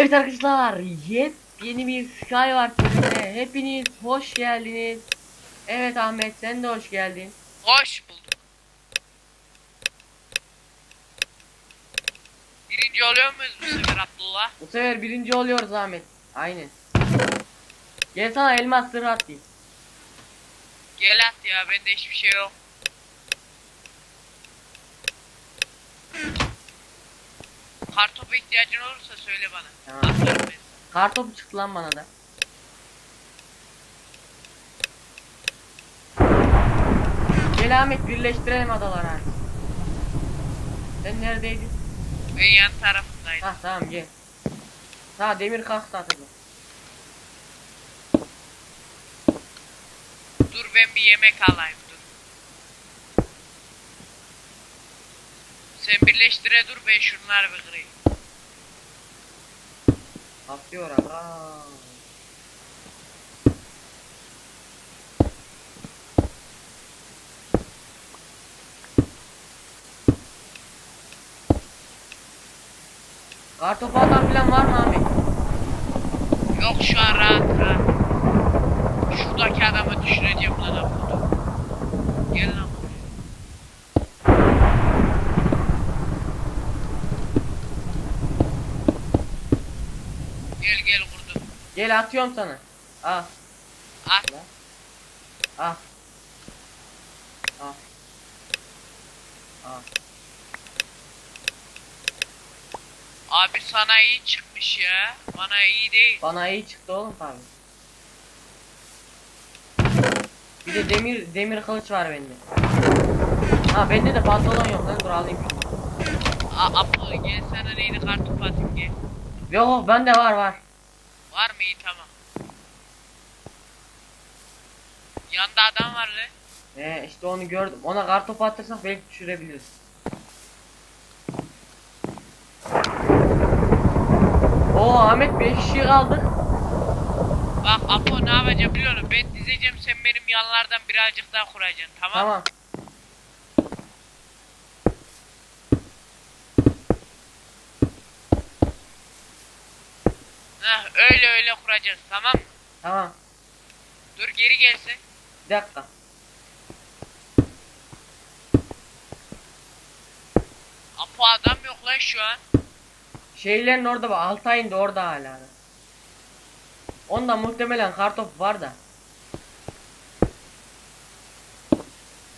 Evet arkadaşlar, yepyeni bir Skyward bölümüne hepiniz hoş geldiniz. Evet Ahmet sen de hoş geldin. Hoş bulduk. Birinci oluyor muyuz bu sefer Abdullah? Bu sefer birinci oluyoruz Ahmet. Aynen. Gel sana elmas sırrı atayım. Gel at ya bende hiçbir şey yok. Kartopu ihtiyacın olursa söyle bana. Tamam. Atarım ben. Kar topu çıktı lan bana da. Gel Ahmet birleştirelim adaları artık. Sen neredeydin? Ben yan tarafındaydım. Hah tamam gel. Ha demir kalktı atıldı. Dur ben bir yemek alayım dur. Sen birleştire dur ben şunları bir kırayım. Atıyor aga. Kartopu atan falan var mı abi? Yok şu an rahat rahat. Şuradaki adamı düşüreceğim lan Abdullah. Gel lan Gel gel vurdum. Gel atıyorum sana. Al. At. Al. Al. Al. Abi sana iyi çıkmış ya. Bana iyi değil. Bana iyi çıktı oğlum tabi. Bir de demir demir kılıç var bende. Ha bende de pantolon yok lan dur alayım. A Apo gel sana neydi kartopu yok bende var var. Var mı iyi tamam. Yanda adam var lan. Ee işte onu gördüm. Ona kartopu atırsak belki düşürebiliriz. Oo Ahmet 5 kişi kaldık. Bak Apo ne yapacağım biliyor musun? Ben dizeceğim sen benim yanlardan birazcık daha kuracaksın tamam? Tamam. Heh, öyle öyle kuracağız tamam mı? Tamam. Dur geri gelsin. Bir dakika. Apo adam yok lan şu an. Şeylerin orada bak Altay'ın da orada hala. Onda muhtemelen kartopu var da.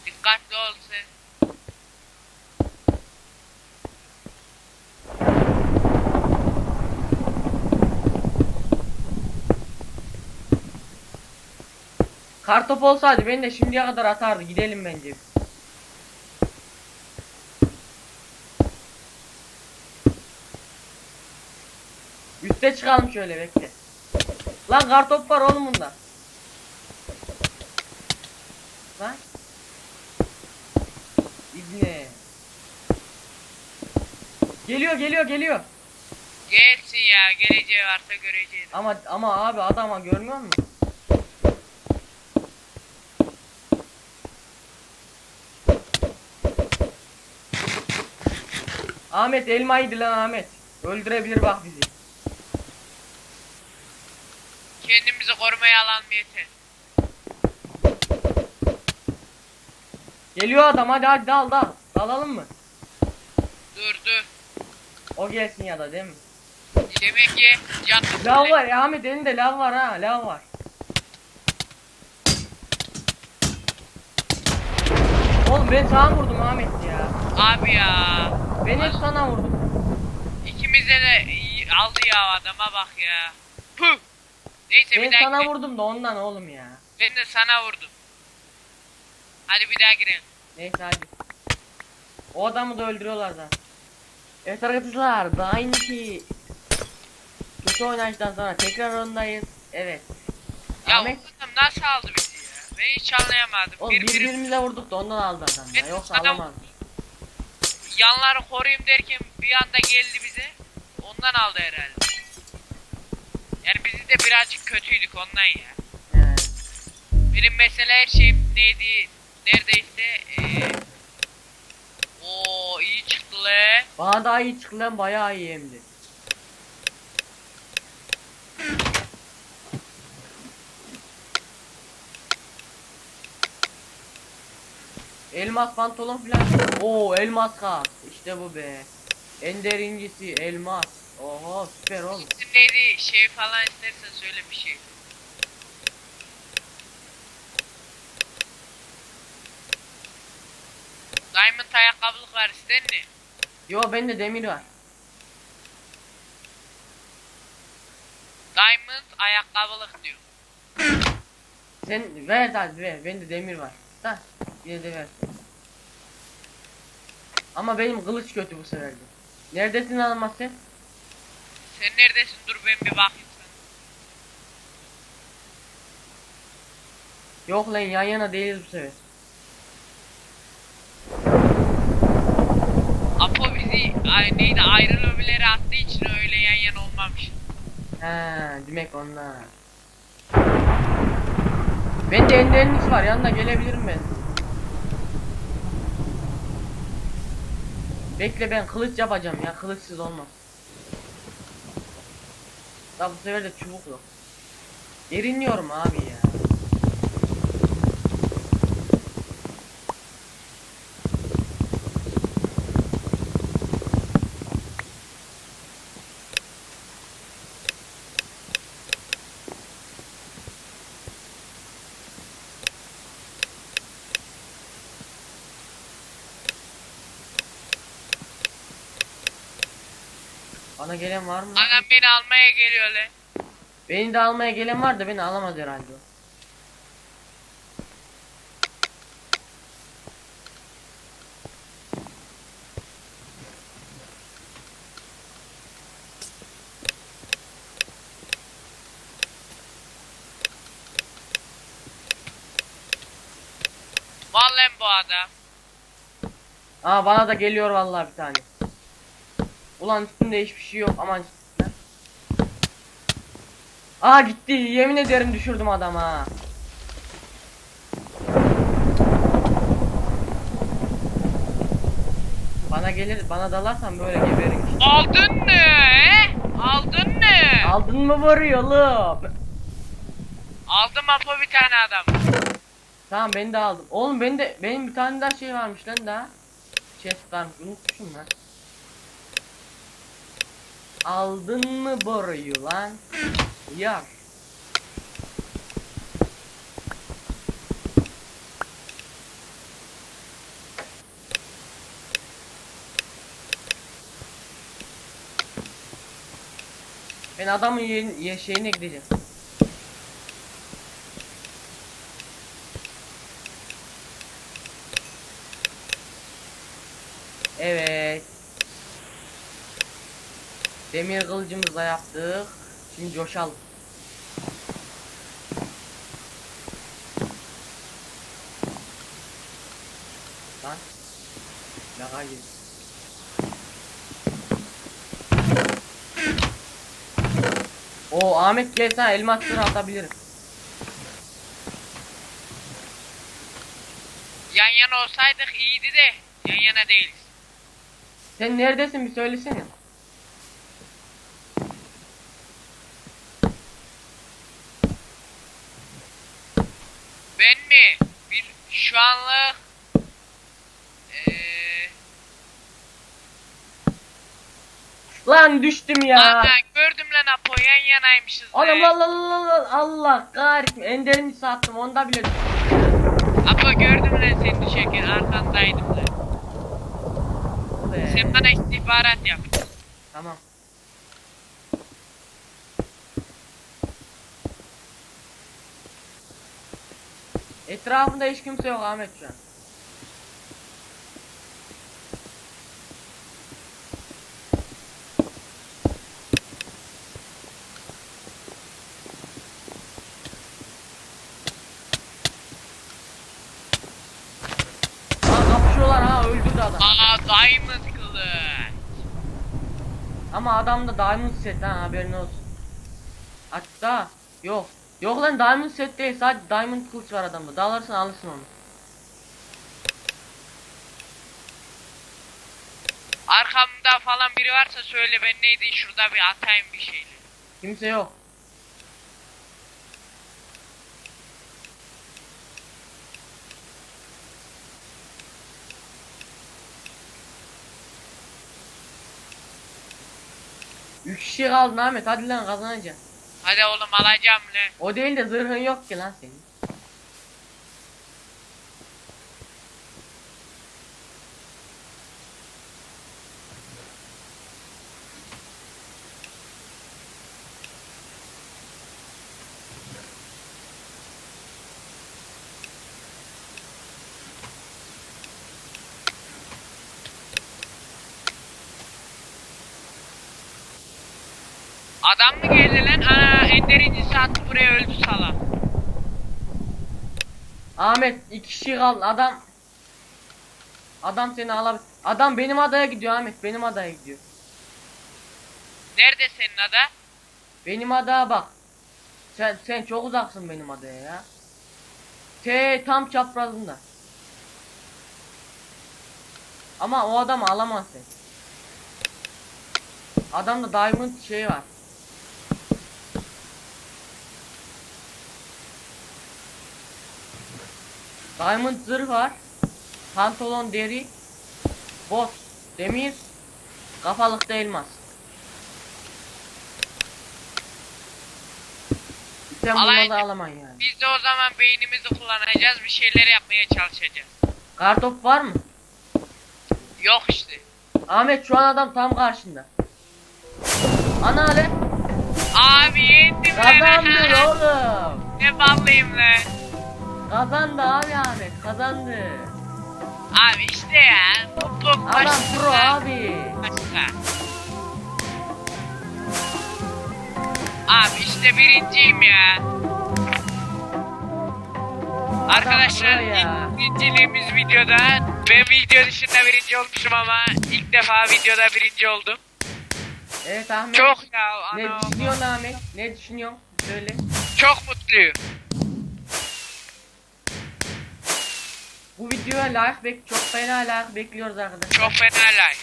Dikkatli ol sen. Kartopu olsaydı beni de şimdiye kadar atardı. Gidelim bence. Üste çıkalım şöyle bekle. Lan kartop var oğlum bunda. Lan. İbne. Geliyor geliyor geliyor. Gelsin ya geleceği varsa göreceğiz. Ama ama abi adama görmüyor musun? Ahmet elmaydı lan Ahmet. Öldürebilir bak bizi. Kendimizi korumaya alan mı yeter? Geliyor adam hadi hadi dal dal. Dalalım mı? Dur dur. O gelsin ya da değil mi? Demek ki can Lav var ya Ahmet elinde lav var ha lav var. Oğlum ben sana vurdum Ahmet ya. Abi ya. Ben hep sana vurdum. İkimize de iyi- aldı ya adama bak ya. Puh. Neyse Ben bir daha sana girelim. vurdum da ondan oğlum ya. Ben de sana vurdum. Hadi bir daha girelim. Neyse hadi. O adamı da öldürüyorlar zaten. Evet arkadaşlar daha ki kötü oynayıştan sonra tekrar ondayız. Evet. Ya Ahmet o adam nasıl aldı bizi ya? Ben hiç anlayamadım. oğlum bir, bir, birbirimize vurduk da ondan aldı adam ya. Ben Yoksa adam- alamaz. Yanları koruyayım derken bir anda geldi bize. Ondan aldı herhalde. Yani biz de birazcık kötüydük ondan ya. He. Benim mesela her şeyim neydi? Neredeyse eee o iyi çıktı le. Bana daha iyi çıktı lan bayağı iyi hem de. Elmas pantolon falan. Oo elmas kas. İşte bu be. Ender incisi elmas. Oho süper oğlum. İsim neydi şey falan istersen söyle bir şey. Diamond ayakkabılık var ister mi? Yo bende demir var. Diamond ayakkabılık diyor. Sen ver hadi ver. Bende demir var. Da yine de ver. Ama benim kılıç kötü bu sefer de. Neredesin almaz sen? Neredesin? Dur ben bir bakayım sana. Yok lan yan yana değiliz bu sefer. Apo bizi ay, neydi ayrı lobilere attığı için öyle yan yana olmamış. Ha, demek onlar. Bende enderiniz var. Yanına gelebilirim ben. Bekle ben kılıç yapacağım ya. Kılıçsız olmaz. Da bu sefer de çubuk yok. Erinliyorum abi ya. Bana gelen var mı? Anam beni almaya geliyor lan. Beni de almaya gelen var da beni alamaz herhalde. Vallahi bu adam. Aa bana da geliyor vallahi bir tane. Ulan üstünde hiçbir şey yok aman. Lan. Aa gitti yemin ederim düşürdüm adamı ha. Bana gelir bana dalarsan böyle geberin işte. Aldın mı? Aldın mı? Aldın mı varıyor oğlum? Aldım Apo bir tane adam. Tamam ben de aldım. Oğlum ben de benim bir tane daha şey varmış lan daha. Chest varmış unutmuşum lan. Aldın mı boruyu lan? Yar. Ben adamın ye, ye şeyine gideceğim. Evet. Demir kılıcımızla yaptık. Şimdi coşalım. Lan. Laga gibi. O Ahmet gel sana elmasları atabilirim. Yan yana olsaydık iyiydi de yan yana değiliz. Sen neredesin bir söylesene. Ben mi? Bir şu anlık eee Lan düştüm ya. Ana gördüm lan Apo yan yanaymışız. Oğlum. Allah Allah Allah Allah kahretsin enderimi sattım onda bile Apo gördüm lan seni düşerken arkandaydım lan. Sen bana istihbarat yap. Tamam. Etrafında hiç kimse yok Ahmet şu an. Aa diamond kılıç. Ama adamda diamond set ha haberin olsun. Hatta yok. Yok lan diamond set değil sadece diamond kılıç var adamda. Dalarsan alırsın onu. Arkamda falan biri varsa söyle ben neydi şurada bir atayım bir şeyle. Kimse yok. Üç kişi kaldı Ahmet hadi lan kazanacaksın. Hadi oğlum alacağım lan. O değil de zırhın yok ki lan senin. Adam mı geldi lan? Ana Ender incisi attı buraya öldü sala. Ahmet iki kişi kaldı adam. Adam seni alabilir. Adam benim adaya gidiyor Ahmet benim adaya gidiyor. Nerede senin ada? Benim adaya bak. Sen sen çok uzaksın benim adaya ya. T tam çaprazında. Ama o adamı alamazsın. Adamda diamond şey var. Diamond zırh var. Pantolon deri. Bot demir. Kafalıkta elmas. Sen bunları da alaman yani. Biz de o zaman beynimizi kullanacağız bir şeyler yapmaya çalışacağız. Kartop var mı? Yok işte. Ahmet şu an adam tam karşında. Ana ale. Abi yendim Kazandı lan. oğlum. ne ballıyım lan. Kazandı abi Ahmet kazandı. Abi işte ya. Mutluluk Adam başka. pro abi. Başka. Abi işte birinciyim ya. Arkadaşlar ya. birinciliğimiz videoda. Ben video dışında birinci olmuşum ama ilk defa videoda birinci oldum. Evet Ahmet. Çok ya Ne düşünüyorsun Ahmet? Ne düşünüyorsun? Söyle. Çok mutluyum. Bu videoya like bek çok fena like bekliyoruz arkadaşlar. Çok fena like.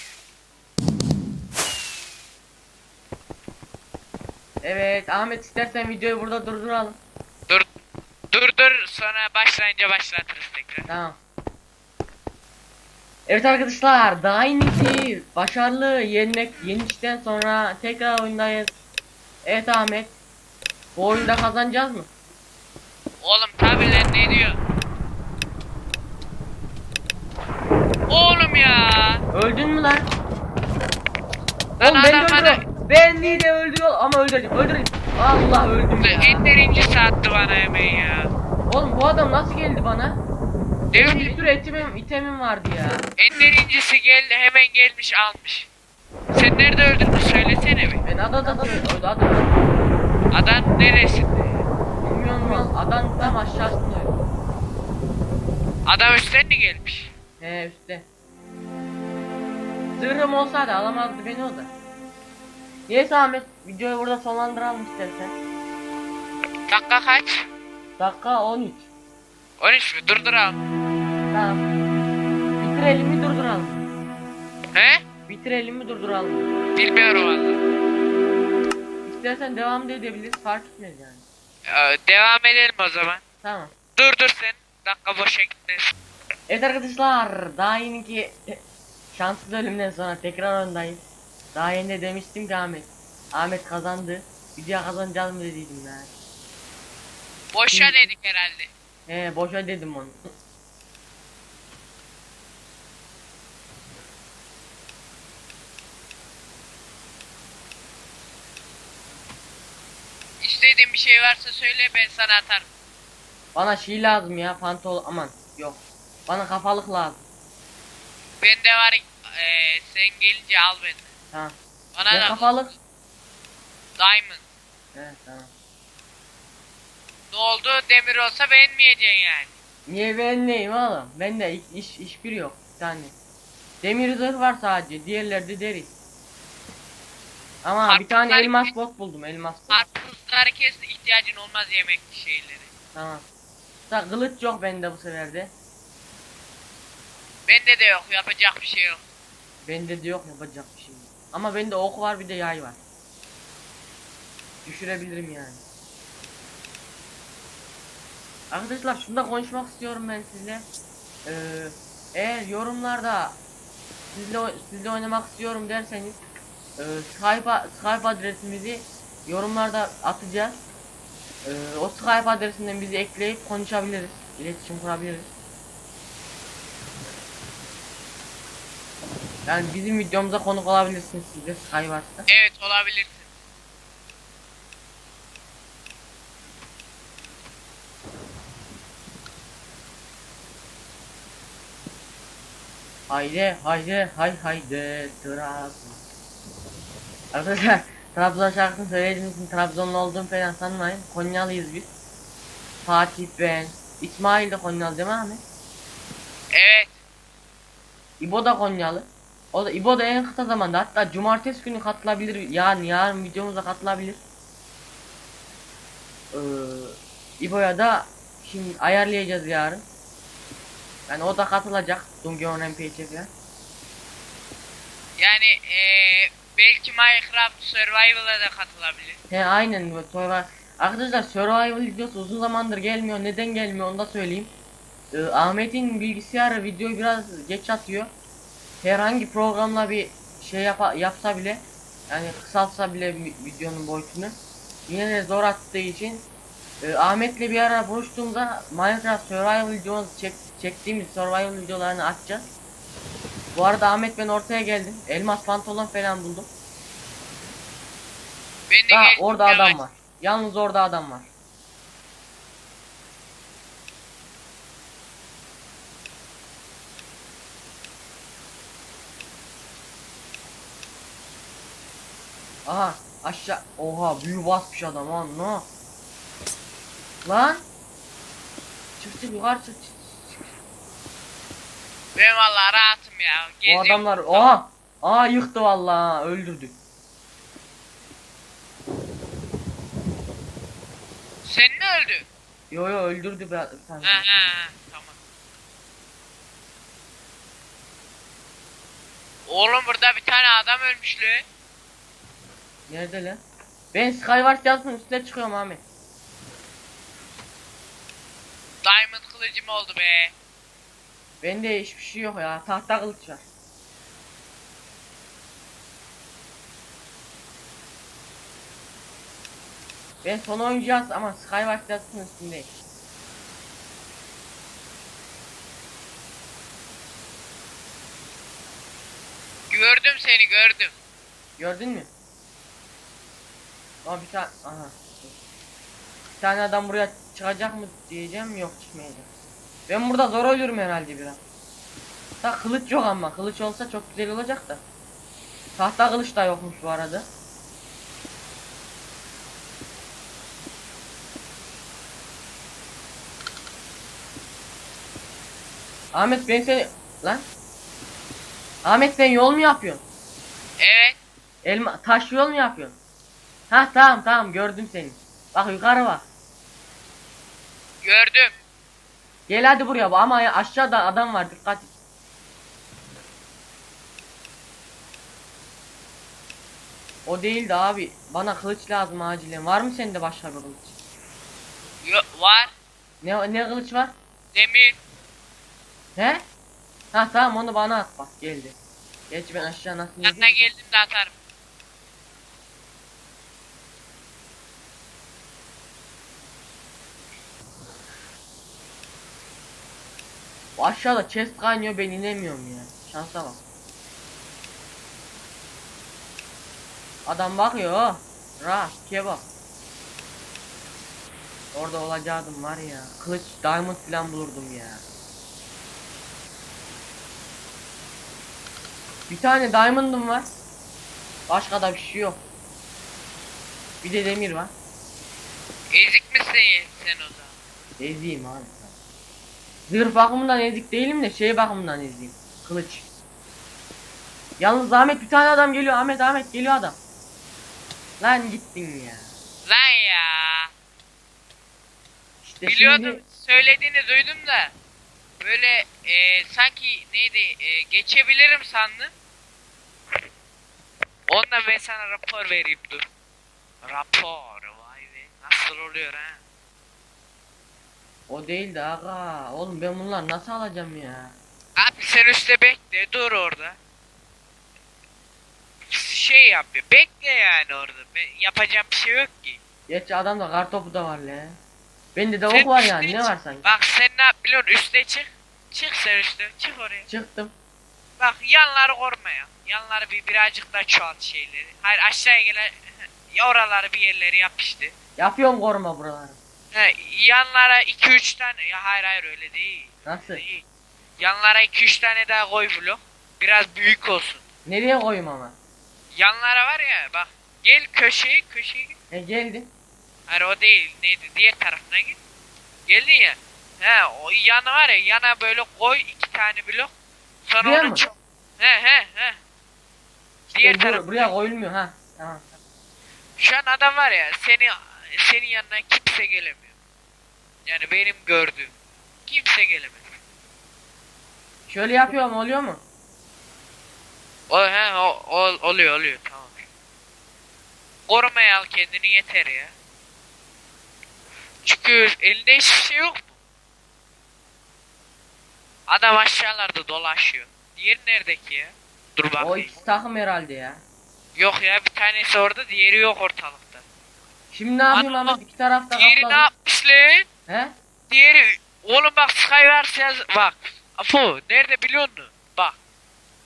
Evet Ahmet istersen videoyu burada durduralım. Dur. Dur dur sonra başlayınca başlatırız tekrar. Tamam. Evet arkadaşlar iyisi başarılı yenmek yenişten sonra tekrar oyundayız. Evet Ahmet. Bu oyunda kazanacağız mı? Oğlum tabi lan ne diyor? Oğlum ya. Öldün mü lan? Lan Oğlum beni adam bana öldürüyor. Beni de öldürüyor ama öldüreceğim öldüreceğim. Allah öldüm ya. Ender sattı bana hemen ya. Oğlum bu adam nasıl geldi bana? Benim bir bileyim. sürü etimim, itemim vardı ya. Ender incisi geldi hemen gelmiş almış. Sen nerede öldürdün söylesene bir. Ben adada öldü adam. Adam neresinde? Bilmiyorum ya. Adam tam aşağısında öldü. Adam üstten mi gelmiş? He üstte. Zırhım olsaydı alamazdı beni o da. Neyse Ahmet videoyu burada sonlandıralım istersen. Dakika kaç? Dakika 13. 13 mü? Durduralım. Tamam. Bitirelim mi durduralım? He? Bitirelim mi durduralım? Bilmiyorum valla. İstersen devam da edebiliriz fark etmez yani. Ee, devam edelim o zaman. Tamam. Dur dur sen. Dakika boşa gitmesin. Evet arkadaşlar daha yeniki şanssız ölümden sonra tekrar öndayız. Daha yeni de demiştim ki Ahmet. Ahmet kazandı. Video kazanacağız mı dediydim ben. Boşa dedik herhalde. He boşa dedim onu. İstediğin bir şey varsa söyle ben sana atarım. Bana şey lazım ya pantol aman yok. Bana kafalık lazım. Bende var eee sen gelince al beni. Tamam. Bana Ne kafalık? diamond. Evet tamam. Ne oldu demir olsa beğenmeyeceksin yani. Niye ben neyim oğlum? Bende iş, iş, hiçbiri yok. Bir tane. Demir zırh var sadece. Diğerleri de deri. Ama bir tane Karpuzlar- elmas bot buldum. Elmas bot. Karpuzları kes ihtiyacın olmaz yemek şeyleri. Tamam. Da kılıç yok bende bu sefer de. Bende de yok yapacak bir şey yok. Bende de yok yapacak bir şey. yok. Ama bende ok var bir de yay var. Düşürebilirim yani. Arkadaşlar şunda konuşmak istiyorum ben sizle. Ee, eğer yorumlarda sizle sizle oynamak istiyorum derseniz Ee, Skype, Skype adresimizi yorumlarda atacağız. Ee, o Skype adresinden bizi ekleyip konuşabiliriz. İletişim kurabiliriz. Yani bizim videomuza konuk olabilirsiniz siz de Skype'da. Evet olabilirsin. Haydi haydi hay haydi Trabzon. Arkadaşlar Trabzon şarkısını söylediğim için Trabzonlu olduğum falan sanmayın. Konyalıyız biz. Fatih ben. İsmail de Konyalı değil mi Ahmet? Evet. İbo da Konyalı. O da İbo da en kısa zamanda hatta cumartesi günü katılabilir. Yani yarın videomuza katılabilir. Ee, İbo'ya da şimdi ayarlayacağız yarın. Yani o da katılacak. Dungeon MP'ye falan. Yani eee belki Minecraft Survival'a da katılabilir. He aynen bu Survival. Arkadaşlar Survival videosu uzun zamandır gelmiyor. Neden gelmiyor onu da söyleyeyim. Ee, Ahmet'in bilgisayarı videoyu biraz geç atıyor. Herhangi programla bir şey yapa, yapsa bile yani kısaltsa bile vi- videonun boyutunu yine de zor attığı için e, Ahmet'le bir ara buluştuğumda Minecraft Survival videosu çek, çektiğimiz Survival videolarını açacağız. Bu arada Ahmet ben ortaya geldim. Elmas pantolon falan buldum. Ben de Ha orada adam var. Yalnız orada adam var. Aha aşağı oha büyü basmış adam lan ne? Lan çık çık yukarı çık çık. Ben valla rahatım ya. O Geziyorum. adamlar oha Aa yıktı vallahi ha, öldürdü. Sen mi öldün? Yo yo öldürdü bir bir tane. Ha ha ha, tamam. Oğlum burada bir tane adam ölmüş lan. Nerede lan? Ben Skyward yazının üstüne çıkıyorum Ahmet. Diamond kılıcım oldu be. Bende hiçbir şey yok ya. Tahta kılıç var. Ben son oynayacağız ama Skyward yazısının üstündeyim. Gördüm seni gördüm. Gördün mü? Ama bir tane aha. Bir tane adam buraya çıkacak mı diyeceğim yok çıkmayacak. Ben burada zor ölürüm herhalde biraz. Da kılıç yok ama kılıç olsa çok güzel olacak da. Tahta kılıç da yokmuş bu arada. Ahmet ben seni lan Ahmet sen yol mu yapıyorsun? Evet. Elma taş yol mu yapıyorsun? Ha tamam tamam gördüm seni. Bak yukarı bak. Gördüm. Gel hadi buraya bak ama aşağıda adam var dikkat et. O değildi abi. Bana kılıç lazım acilen. Var mı sende başka bir kılıç? Yo var. Ne ne kılıç var? Demir. He? Ha tamam onu bana at bak geldi. Geç ben aşağı nasıl Yanına geldim de atarım. Aşağıda chest kaynıyor ben inemiyorum ya. Şansa bak. Adam bakıyor. Rahat kebap. Orada olacaktım var ya. Kılıç diamond falan bulurdum ya. Bir tane diamond'ım var. Başka da bir şey yok. Bir de demir var. Ezik misin sen o zaman? Eziyim abi. Zırh bakımından ezik değilim de şey bakımından eziyim. Kılıç. Yalnız Ahmet bir tane adam geliyor. Ahmet Ahmet geliyor adam. Lan gittin ya. Lan ya. İşte Biliyordum şimdi söylediğini duydum da. Böyle e, sanki neydi e, geçebilirim sandım. Ondan ben sana rapor vereyim dur. Rapor vay be nasıl oluyor ha? O değildi aga. Oğlum ben bunları nasıl alacağım ya? Abi sen üstte bekle dur orada. şey yapıyor. Bekle yani orada. Ben, yapacağım bir şey yok ki. Geç adamda kar topu da var le. Bende de ok var yani ne var sanki? Bak sen ne yap biliyorsun üste çık. Çık sen üste. Çık oraya. Çıktım. Bak yanları koruma ya. Yanları bir birazcık daha çoğalt şeyleri. Hayır aşağıya gelen ya oraları bir yerleri yap işte. Yapıyorum koruma buraları. He, yanlara 2-3 tane. Ya hayır hayır öyle değil. Nasıl? değil. Yanlara 2-3 tane daha koy blok. Biraz büyük olsun. Nereye koyayım ama? Yanlara var ya bak. Gel köşeyi köşeyi. git. E geldi. Hayır o değil. Neydi? Diğer tarafına git. Geldin ya. He o yanı var ya yana böyle koy iki tane blok. Sonra Buraya onu mı? çok. He he he. Diğer bu- taraf. buraya koyulmuyor ha. Tamam. Şu an adam var ya seni senin yanına kimse gelemiyor. Yani benim gördüğüm. Kimse gelemez. Şöyle yapıyorum oluyor mu? O he o, o- oluyor oluyor tamam. Korumaya al kendini yeter ya. Çünkü elinde hiçbir şey yok mu? Adam aşağılarda dolaşıyor. Diğeri neredeki ya? Dur O bakayım. ikisi takım herhalde ya. Yok ya bir tanesi orada diğeri yok ortalıkta. Şimdi ne ama iki tarafta Diğeri ne kapladım. yapmış lan? He? Diğeri oğlum bak Skywars yaz bak. Apo nerede biliyor musun? Bak.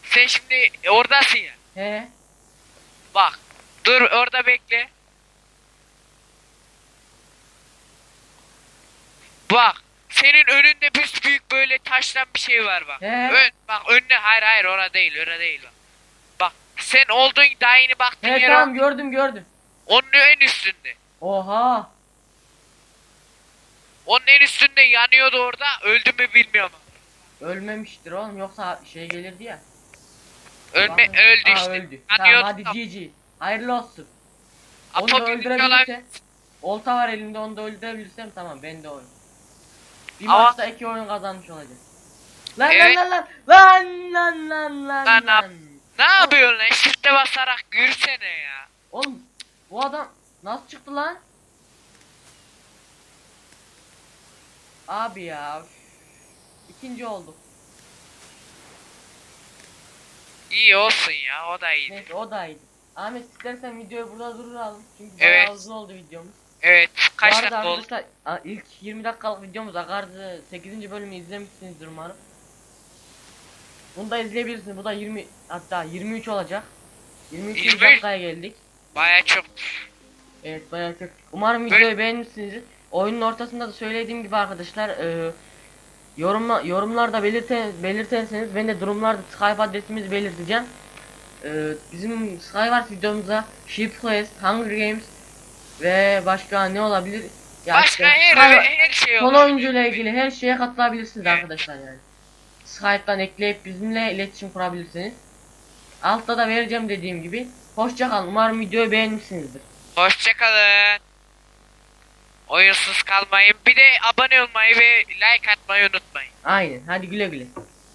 Sen şimdi oradasın ya. He? Bak. Dur orada bekle. Bak. Senin önünde büyük böyle taştan bir şey var bak. He. Ön, bak önüne hayır hayır orada değil orada değil bak. Bak sen olduğun daha yeni baktığın He yer tamam gördüm gördüm. Onun en üstünde. Oha. Onun en üstünde yanıyordu orada. Öldü mü bilmiyorum. Ölmemiştir oğlum yoksa şey gelirdi ya. Ölme Bak- öldü Aa, işte. öldü. Yanıyordu. Tamam hadi GG. Hayırlı olsun. Onu da öldürebilirse. Olta var elimde onu da öldürebilirsem tamam ben de oyun. Bir Ama- maçta iki oyun kazanmış olacağız. Lan Evet. lan lan lan lan lan lan Lan lan. ne yapıyorsun lan? Shift'e basarak yürüsene ya. Oğlum bu adam nasıl çıktı lan? Abi ya. İkinci olduk. İyi olsun ya o da iyi. Neyse o da iyiydi. Ahmet istersen videoyu burada duralım. Çünkü Evet. bayağı uzun oldu videomuz. Evet kaç dakika oldu? arkadaşlar ilk 20 dakikalık videomuz Akardı 8. bölümü izlemişsinizdir umarım. Bunu da izleyebilirsiniz. Bu da 20 hatta 23 olacak. 23. 23. dakikaya geldik. Baya çok. Evet bayağı çok. Umarım Böyle- videoyu beğenmişsinizdir. Oyunun ortasında da söylediğim gibi arkadaşlar e, yorumla, yorumlarda belirten, belirterseniz ben de durumlarda Skype adresimizi belirteceğim. E, bizim Skywars videomuza Quest, Hunger Games ve başka ne olabilir? Ya Başka işte her, her şey Son oyuncuyla ilgili her şeye katılabilirsiniz Evet. arkadaşlar yani. Skype'tan ekleyip bizimle iletişim kurabilirsiniz. Altta da vereceğim dediğim gibi. Hoşça kalın. Umarım videoyu beğenmişsinizdir. Hoşçakalın. Oyunsuz kalmayın. Bir de abone olmayı ve like atmayı unutmayın. Aynen. Hadi güle güle.